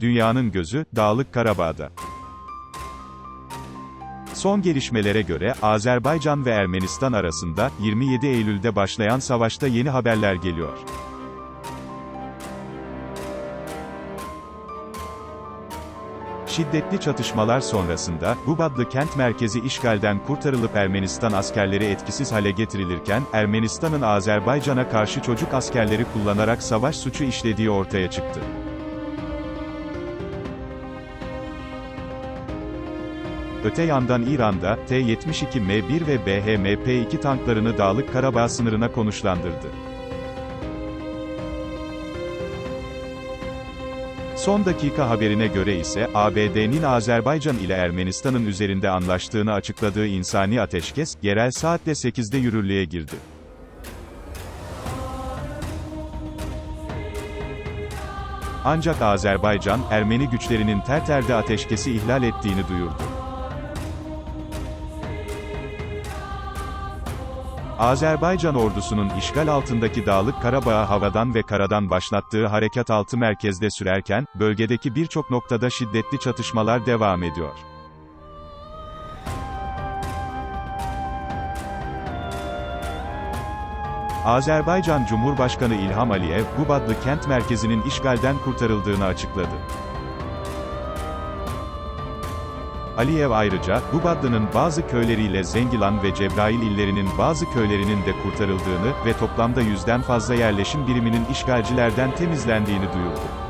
dünyanın gözü, Dağlık Karabağ'da. Son gelişmelere göre, Azerbaycan ve Ermenistan arasında, 27 Eylül'de başlayan savaşta yeni haberler geliyor. Şiddetli çatışmalar sonrasında, Gubadlı kent merkezi işgalden kurtarılıp Ermenistan askerleri etkisiz hale getirilirken, Ermenistan'ın Azerbaycan'a karşı çocuk askerleri kullanarak savaş suçu işlediği ortaya çıktı. Öte yandan İran'da, T-72M1 ve BHMP-2 tanklarını Dağlık Karabağ sınırına konuşlandırdı. Son dakika haberine göre ise, ABD'nin Azerbaycan ile Ermenistan'ın üzerinde anlaştığını açıkladığı insani ateşkes, yerel saatle 8'de yürürlüğe girdi. Ancak Azerbaycan, Ermeni güçlerinin Terter'de ateşkesi ihlal ettiğini duyurdu. Azerbaycan ordusunun işgal altındaki Dağlık Karabağ'ı havadan ve karadan başlattığı harekat altı merkezde sürerken, bölgedeki birçok noktada şiddetli çatışmalar devam ediyor. Azerbaycan Cumhurbaşkanı İlham Aliyev, Gubadlı kent merkezinin işgalden kurtarıldığını açıkladı. Aliyev ayrıca, Gubadlı'nın bazı köyleriyle Zengilan ve Cebrail illerinin bazı köylerinin de kurtarıldığını ve toplamda yüzden fazla yerleşim biriminin işgalcilerden temizlendiğini duyurdu.